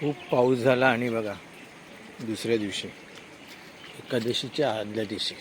खूप पाऊस झाला आणि बघा दुसऱ्या दिवशी एकादशीच्या आदल्या दिवशी.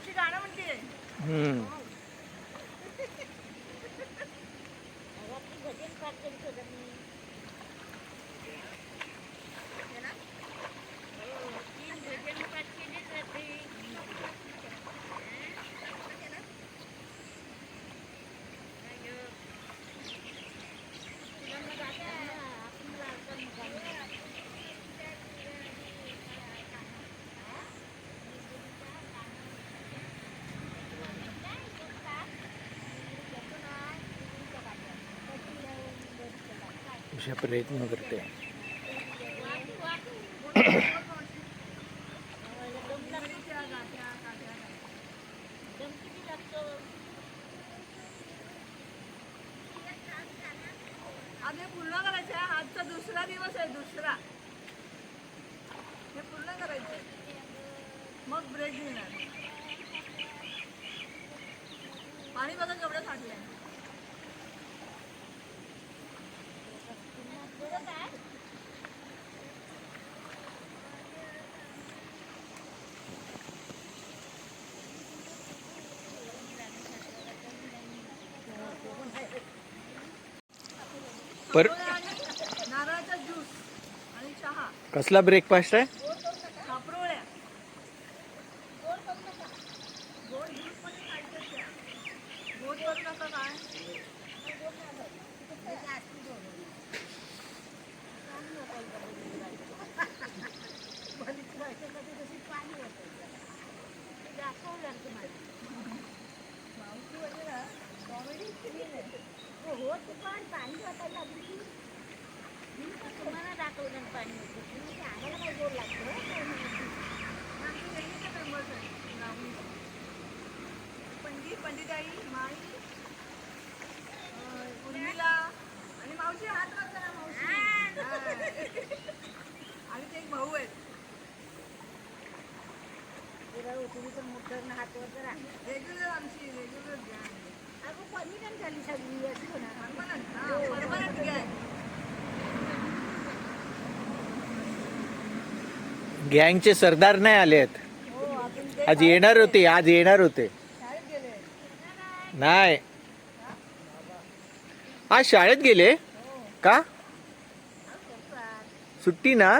मावशी गाणं म्हणते हम्म. प्रयत्न करते. आज पूर्ण करायचं आहे. आजचा दुसरा दिवस आहे दुसरा. हे पूर्ण करायचं मग ब्रेक घेणार. पाणी बघा केवढं साठलंय पर नारळाचा ज्यूस आणि चहा कसला ब्रेकफास्ट आहे कापरोळ्या गोड ज्यूस पण खायचंच आहे. गोड करू नका काय पंडित पंडिताई माई उर्मिला आणि मावशी हात करा मावशी. हा. आणि ते एक भाऊ आहेत. रेग्युलर आमची रेग्युलर गँगचे सरदार नाही आले आहेत आज येणार होते आज येणार होते. शाळेत गेले. नाही. आज शाळेत गेले? का? सुट्टी ना?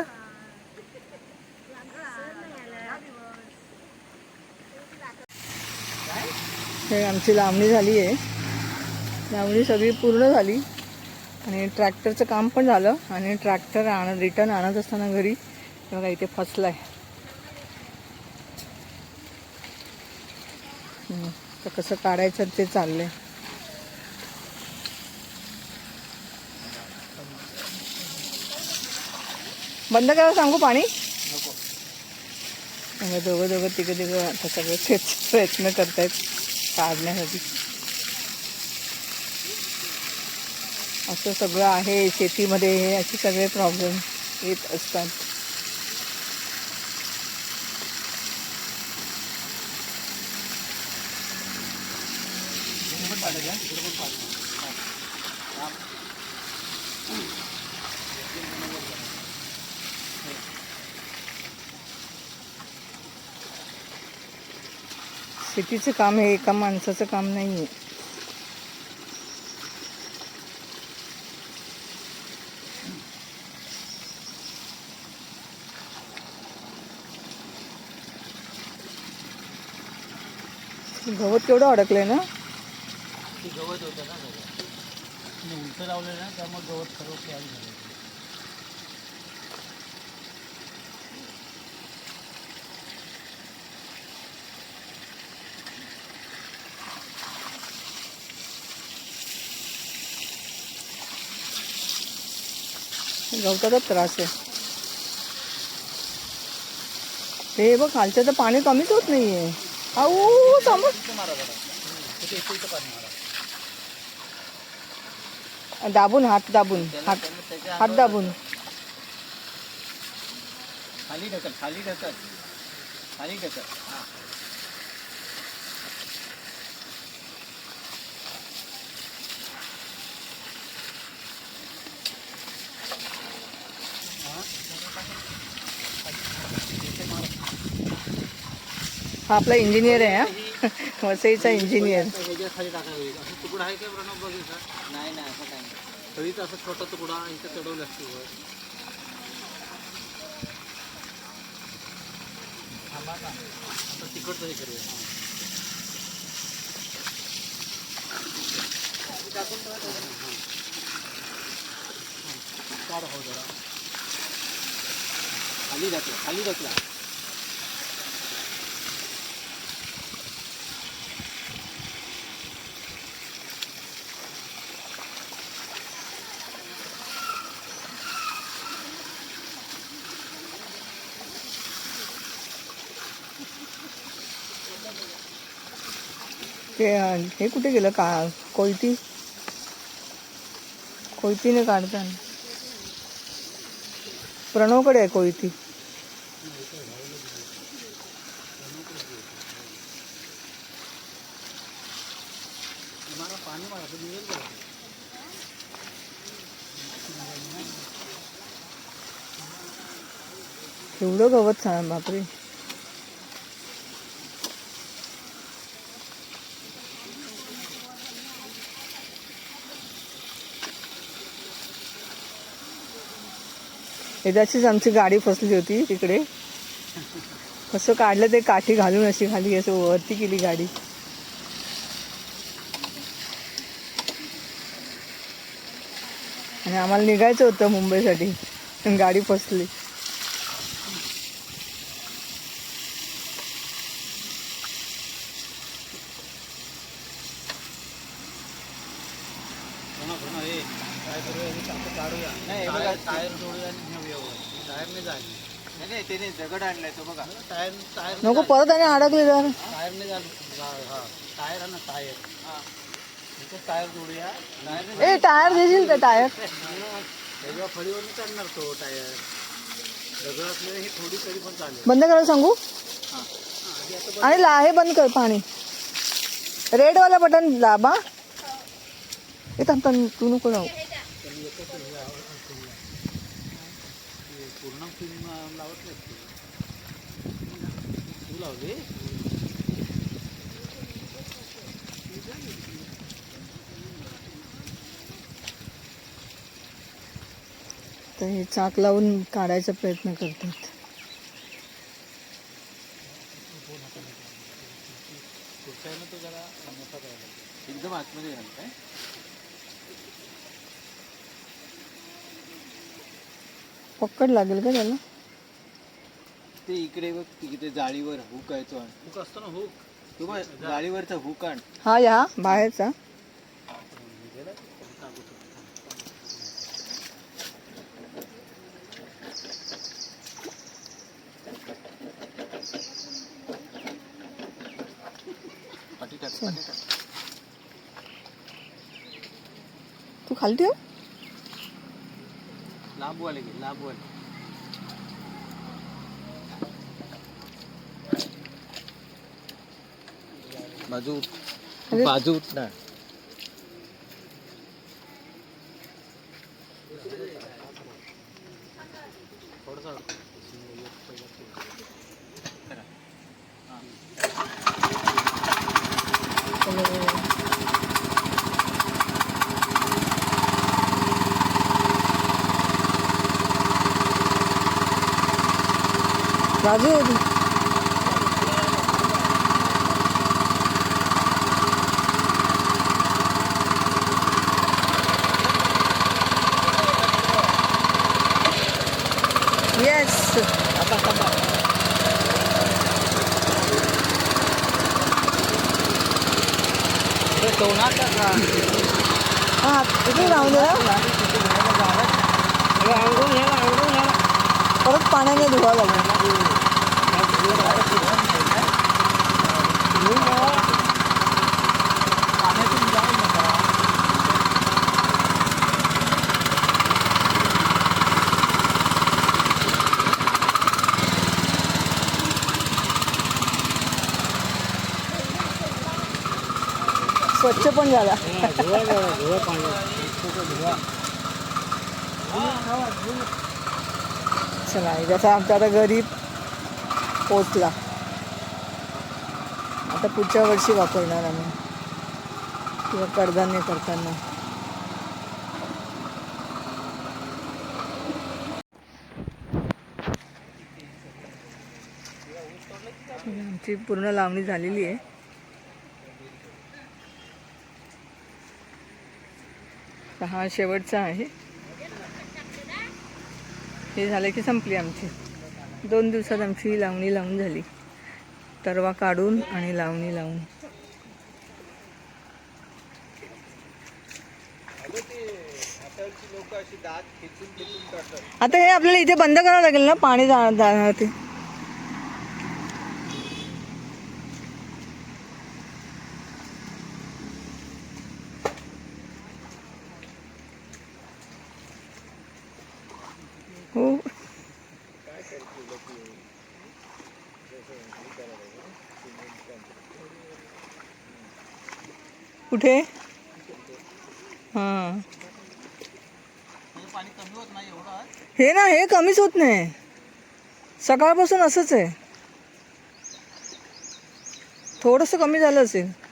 हे आमची लावणी झाली आहे. लावणी सगळी पूर्ण झाली. आणि ट्रॅक्टरचं काम पण झालं. आणि ट्रॅक्टर आण रिटर्न आणत असताना घरी बघा इथे फसलाय. हम्म, तर कसं काढायचं ते चाललंय. बंद करा सांगू पाणी? दोघं दोघं तिघं तिघं आता सगळे प्रयत्न करतायत. काढण्यासाठी. असं सगळं आहे शेतीमध्ये हे असे सगळे प्रॉब्लेम येत असतात. शेतीचं काम हे एका माणसाचं काम नाही आहे गवत केवढं अडकलंय ना? गवत होतं ना उंच लावलं ना त्यामुळे गवत सर्व तयार झालं गवताचा त्रास आहे. हे बघ खालच्या तर पाणी कमीच होत नाहीये. आऊ थांब. दाबून हात दाबून हात हात दाबून. खाली ढकल खाली ढकल. खाली ढकल. हा. हा आपला इंजिनियर आहे हा वसईचा इंजिनियर ह्याच्या खाली टाकायला होईल असं तुकडा आहे का प्रणव बघितला नाही नाही असं काय नाही तरीच असं छोटा तुकडा इथं चढवलं असते वर थांबा ना आता तिकडचं हे करूया टाकून हां. काढ हो जरा खाली ढकला खाली ढकला ते हे कुठे गेलं? का कोयती? कोयतीने काढताना प्रणवकडे आहे कोयती. एवढं गवत छान बापरे. एकदाचीच आमची गाडी फसली होती तिकडे. कसं काढलं ते काठी घालून अशी खाली असं वरती केली गाडी. आणि आम्हाला निघायचं होतं मुंबईसाठी. पण गाडी फसली पुन्हा पुन्हा हे काय करूया हे चाकं काढूया नाही बघा टायर जोडूया आणि नेऊया वर टायरने जाईल नाही नाही त्याने दगड आणलाय तो बघा. टायर टायर नको परत आणि अडकले जर टायरने हा टायर आहे ना टायर. हा. इथे टायर जोडूया. ए टायर देशील का टायर? फळीवरून चढणार तो टायर. दगड असलेलं हे थोडी तरी पण चालेल. बंद करायला सांगू? हा आधी आता आणि ला हे बंद कर पाणी. रेडवाला बटन दाब. हा ए थांब थांब, तू नको जाऊ. पूर्ण फिल्म लावत नाही लावली. तर हे चाक लावून काढायचा प्रयत्न करतात. एकदम आतमध्ये काय पक्कड लागेल का त्याला? ते इकडे बघ तिकडे जाळीवर हुक आहे तो. हुक असतो ना हुक तू बघ जाळीवरचा हुक आण. हा या बाहेरचा. तू खाली ठेव. लांबवाले घे लांबवाले. बाजू. बाजू उठ ना. राजू येस टोनाचा का हा इथे राहू दे हा. परत पाण्याने धुवा लागेल स्वच्छ पण झाला. चला जसा आमचा आता गरीब पोचला. आता पुढच्या वर्षी वापरणार आम्ही. किंवा कडधान्य करताना. आमची पूर्ण लावणी झालेली आहे. तर हा शेवटचा आहे. हे झालं की संपली आमची. दोन दिवसात आमची लावणी लावून झाली. तरवा काढून आणि लावणी लावून. आता हे आपल्याला इथे बंद करावं लागेल ना? पाणी जा- जाणार ते हो कुठे? हां. हे ना हे कमीच होत नाही. सकाळपासून असंच आहे. थोडंसं कमी झालं असेल.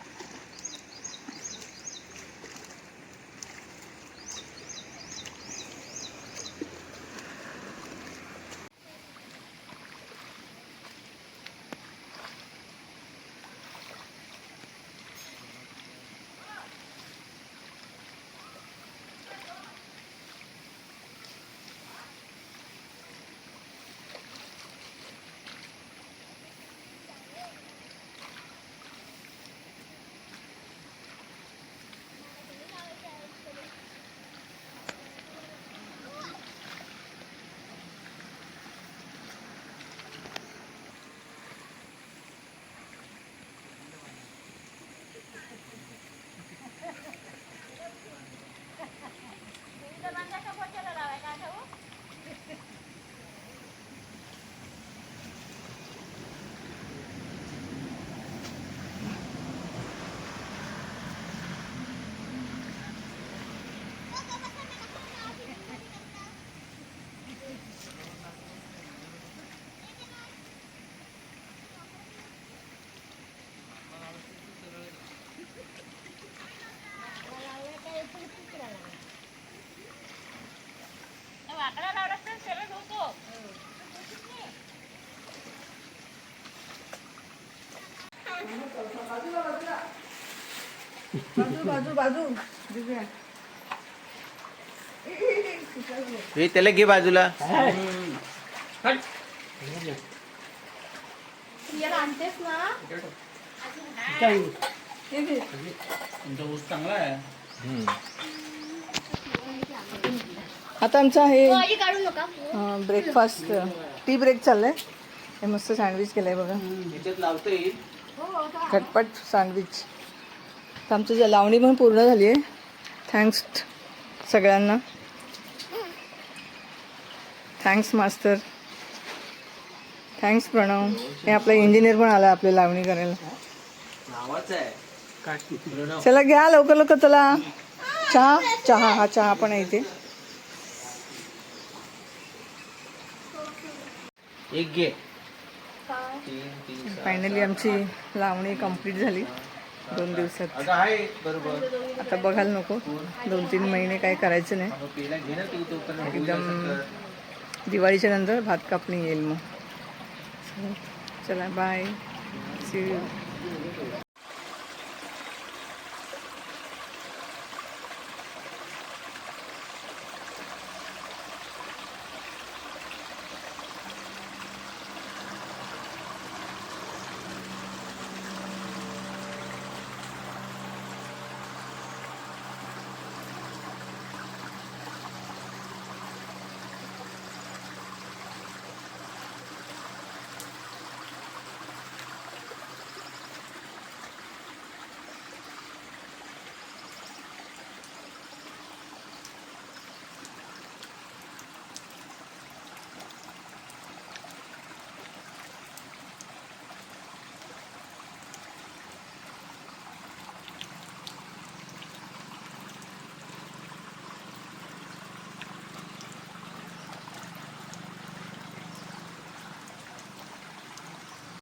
बाजू बाजू बाजू. दिव्या. हे त्याला घे बाजूला. हे घे. चांगला आहे. आता आमचा हे भाजी काढू नका. ब्रेकफास्ट टी ब्रेक चाललाय. हे मस्त सँडविच केलंय बघा. याच्यात लावता येईल झटपट सँडविच तर आमची जी लावणी पण पूर्ण झाली आहे. थँक्स सगळ्यांना. थँक्स मास्तर थँक्स प्रणव. हे आपला इंजिनियर पण आला आपली लावणी करायला. चला घ्या लवकर लवकर चला. चहा चहा हा चहा पण आहे इथे. फायनली आमची लावणी कंप्लीट झाली. दोन दिवसात. आता बघायला नको. दोन तीन महिने काय करायचं नाही. एकदम दिवाळीच्या नंतर भात कापणी येईल मग. चला बाय सी